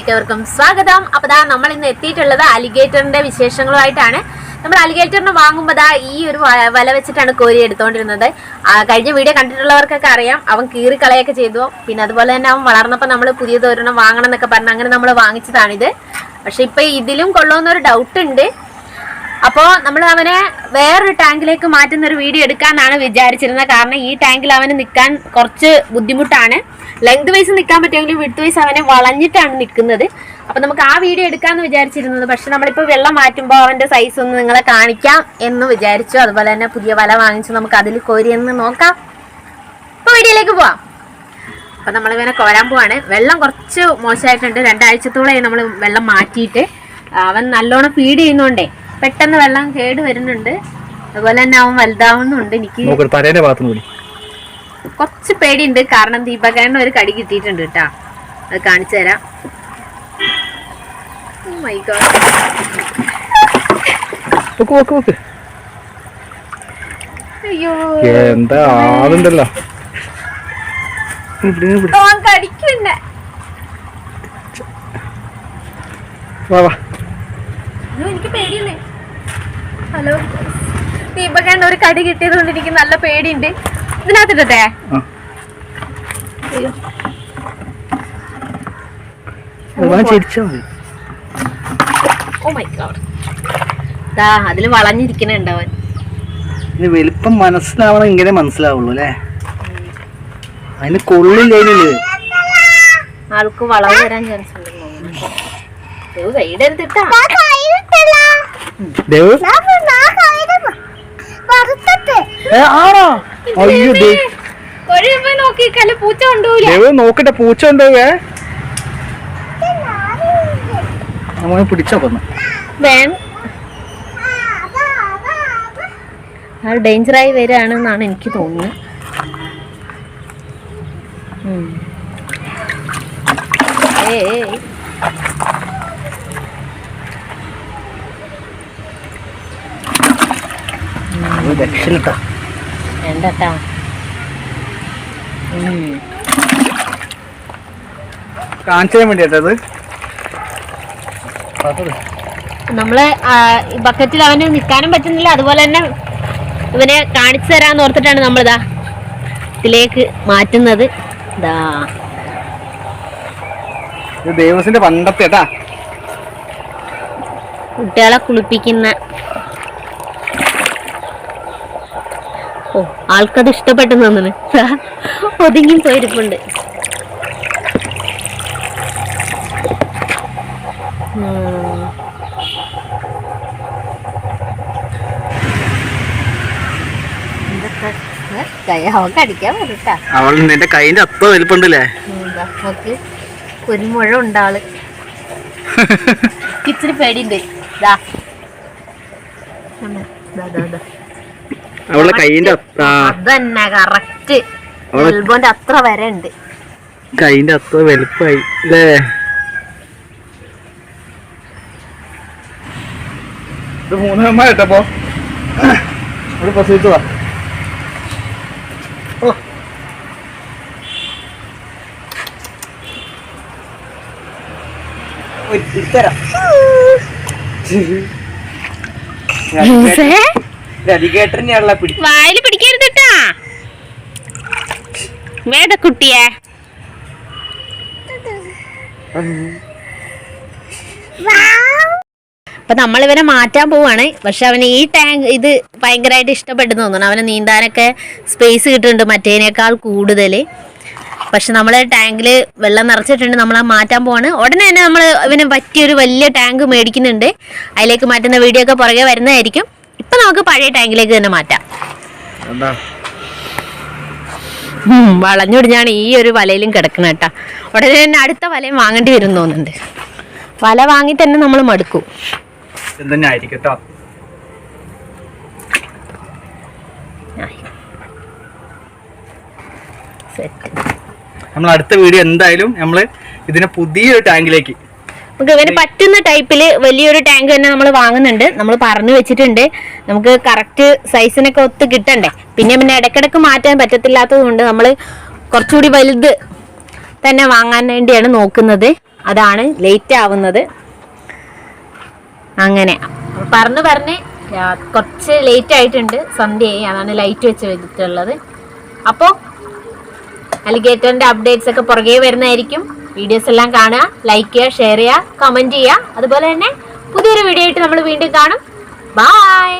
ചാനലിലേക്ക് അവർക്കും സ്വാഗതം. അപ്പൊ ദാ നമ്മൾ ഇന്ന് എത്തിയിട്ടുള്ളത് അലിഗേറ്ററിന്റെ വിശേഷങ്ങളുമായിട്ടാണ്. നമ്മൾ അലിഗേറ്ററിന് വാങ്ങുമ്പോൾ ദാ ഈ ഒരു വല വെച്ചിട്ടാണ് കോരി എടുത്തോണ്ടിരുന്നത്. കഴിഞ്ഞ വീഡിയോ കണ്ടിട്ടുള്ളവർക്കൊക്കെ അറിയാം. അവൻ കീറിക്കളയൊക്കെ ചെയ്തു. പിന്നെ അതുപോലെ തന്നെ അവൻ വളർന്നപ്പോൾ നമ്മൾ പുതിയ പുതിയതൊരെണ്ണം വാങ്ങണം എന്നൊക്കെ പറഞ്ഞ് അങ്ങനെ നമ്മൾ വാങ്ങിച്ചതാണിത്. പക്ഷെ ഇപ്പൊ ഇതിലും കൊള്ളുമെന്നൊരു ഡൗട്ട് ഉണ്ട്. അപ്പോൾ നമ്മൾ അവനെ വേറൊരു ടാങ്കിലേക്ക് മാറ്റുന്ന ഒരു വീഡിയോ എടുക്കാന്നാണ് വിചാരിച്ചിരുന്നത്. കാരണം ഈ ടാങ്കിൽ അവന് നിൽക്കാൻ കുറച്ച് ബുദ്ധിമുട്ടാണ്. ലെങ്ത് വൈസ് നിൽക്കാൻ പറ്റുമെങ്കിലും വിട്ട് വൈസ് അവനെ വളഞ്ഞിട്ടാണ് നിൽക്കുന്നത് അപ്പോൾ നമുക്ക് ആ വീഡിയോ എടുക്കാമെന്ന് വിചാരിച്ചിരുന്നത്. പക്ഷെ നമ്മളിപ്പോൾ വെള്ളം മാറ്റുമ്പോൾ അവന്റെ സൈസ് ഒന്ന് നിങ്ങളെ കാണിക്കാം എന്ന് വിചാരിച്ചു. അതുപോലെ തന്നെ പുതിയ വല വാങ്ങിച്ചു നമുക്ക് അതിൽ കോരിയെന്ന് നോക്കാം. ഇപ്പൊ വീഡിയോയിലേക്ക് പോവാം. അപ്പം നമ്മളിങ്ങനെ കോരാൻ പോവാണ്. വെള്ളം കുറച്ച് മോശമായിട്ടുണ്ട്. രണ്ടാഴ്ചത്തോളമായി നമ്മൾ വെള്ളം മാറ്റിയിട്ട്. അവൻ നല്ലോണം ഫീഡ് ചെയ്യുന്നോണ്ടേ. പെട്ടെന്ന് വെള്ളം കേട് വരുന്നുണ്ട്. അതുപോലെ തന്നെ അവൻ വലുതാവുന്നുണ്ട്. എനിക്ക് തലേന്റെ ഭാഗത്തും കൂടി കുറച്ച് പേടിയുണ്ട്. കാരണം ദീപകരന് ഒരു കടി കിട്ടിയിട്ടുണ്ട് കേട്ടാ. അത് കാണിച്ചു തരാം. Oh അയ്യോ. എന്താ ആളുണ്ടല്ലോ. കടിക്കുന്നെ. വാ വാ അയ്യോ, എനിക്ക് പേടിയുണ്ട് ഹലോ. ദീപകരന് ഒരു കടി കിട്ടിയത് കൊണ്ട് എനിക്ക് നല്ല പേടിയുണ്ട്. ഇതിനകത്തിട്ടേ ഗോഡ് അതിൽ വളഞ്ഞിരിക്കണുണ്ടവൻ ഇത് വലിപ്പം മനസ്സിലാവണം ഇങ്ങനെ മനസ്സിലാവുള്ളൂ അല്ലേ? അതിന് കൊള്ളില്ലേ ആൾക്ക് വളവ് വരാൻ ചാൻസ് ഉണ്ട് കൈയുടെ എടുത്തിട്ടാ. ദേവ് ഏ, ആണോ? അയ്യോ ദേവ് നോക്കട്ടെ പൂച്ച ഉണ്ടോവേ നമ്മളെ പിടിച്ചോ അത് ഡേഞ്ചറായി വരികയാണെന്നാണ് എനിക്ക് തോന്നുന്നത്. ഉം. രക്ഷയിട്ടാ വേണ്ടട്ടാ കാണിച്ചാൻ വേണ്ടിയാട്ടത് നമ്മൾ ബക്കറ്റിൽ അവന് നിൽക്കാനും പറ്റുന്നില്ല. അതുപോലെ തന്നെ ഇവനെ കാണിച്ചു തരാന്ന് ഓർത്തിട്ടാണ് നമ്മളിതാ ഇതിലേക്ക് മാറ്റുന്നത്. ഇതാ ദേവസിന്റെ പണ്ടത്തെ കുട്ടികളെ കുളിപ്പിക്കുന്ന ഓ ആൾക്കത് ഇഷ്ടപ്പെട്ടു തോന്നുന്നു. ഒതുങ്ങി പോയിരിപ്പുണ്ട്. അവൾ നിന്റെ കൈന്റെ അത്ര വലിപ്പുണ്ടല്ലേ? ഒരു മുഴ ഉണ്ടാൾ ഇച്ചിരി പേടിയുണ്ട്? ദാ, ദാ, ദാ. അവളുടെ ആ, അതന്നെ കറക്റ്റ് എൽബോന്റെ അത്ര വരെ ഉണ്ട്. കൈന്റെ അത്ര വലിപ്പായി. അല്ലേ ഇത് മൂന്നമ്മ കേട്ടപ്പോ ഇവിടെ പ്രസവിച്ചതാ ഓ. ഇത്തരം വായിൽ പിടിക്കരുതട്ടാ വേണ്ട കുട്ടിയെ. അപ്പൊ നമ്മൾ ഇവനെ മാറ്റാൻ പോവാണ്. പക്ഷെ അവന് ഈ ടാങ്ക് ഇത് ഭയങ്കരമായിട്ട് ഇഷ്ടപ്പെട്ടു തോന്നുന്നു. അവന് നീന്താനൊക്കെ സ്പേസ് കിട്ടുന്നുണ്ട് മറ്റേനേക്കാൾ കൂടുതൽ പക്ഷെ നമ്മൾ ടാങ്കിൽ വെള്ളം നിറച്ചിട്ടുണ്ട്. നമ്മൾ ആ മാറ്റാൻ പോവാണ്. ഉടനെ തന്നെ നമ്മൾ ഇവന് പറ്റിയൊരു വലിയ ടാങ്ക് മേടിക്കുന്നുണ്ട്. അതിലേക്ക് മാറ്റുന്ന വീഡിയോ ഒക്കെ പുറകെ വരുന്നതായിരിക്കും. ഇപ്പൊ നമുക്ക് പഴയ ടാങ്കിലേക്ക് തന്നെ മാറ്റാം. വളഞ്ഞൊടിഞ്ഞാണ് ഈ ഒരു വലയിലും കിടക്കണ കേട്ടാ. ഉടനെ തന്നെ അടുത്ത വലയും വാങ്ങേണ്ടി വരും തോന്നുന്നുണ്ട്. വല വാങ്ങി തന്നെ നമ്മൾ മടുക്കും. നമ്മൾ അടുത്ത വീഡിയോ എന്തായാലും നമ്മൾ ഇതിനെ പുതിയൊരു ടാങ്കിലേക്ക് നമുക്ക് ഇവന് പറ്റുന്ന ടൈപ്പിൽ വലിയൊരു ടാങ്ക് തന്നെ നമ്മൾ വാങ്ങുന്നുണ്ട്. നമ്മൾ പറഞ്ഞു വെച്ചിട്ടുണ്ട്. നമുക്ക് കറക്റ്റ് സൈസിനൊക്കെ ഒത്ത് കിട്ടണ്ടേ. പിന്നെ പിന്നെ ഇടയ്ക്കിടയ്ക്ക് മാറ്റാൻ പറ്റത്തില്ലാത്തത് കൊണ്ട് നമ്മൾ കുറച്ചുകൂടി വലുത് തന്നെ വാങ്ങാൻ വേണ്ടിയാണ് നോക്കുന്നത്. അതാണ് ലേറ്റ് ആവുന്നത്. അങ്ങനെ. പറഞ്ഞു പറഞ്ഞ് കുറച്ച് ലേറ്റ് ആയിട്ടുണ്ട്. സന്ധ്യയായി. അതാണ് ലൈറ്റ് വെച്ച് വെച്ചിട്ടുള്ളത്. അപ്പോൾ അലിഗേറ്ററിന്റെ അപ്ഡേറ്റ്സ് ഒക്കെ പുറകെ വരുന്നതായിരിക്കും. വീഡിയോസ് എല്ലാം കാണുക ലൈക്ക് ചെയ്യുക ഷെയർ ചെയ്യുക കമന്റ് ചെയ്യുക. അതുപോലെ തന്നെ പുതിയൊരു വീഡിയോ ആയിട്ട് നമ്മൾ വീണ്ടും കാണും. ബൈ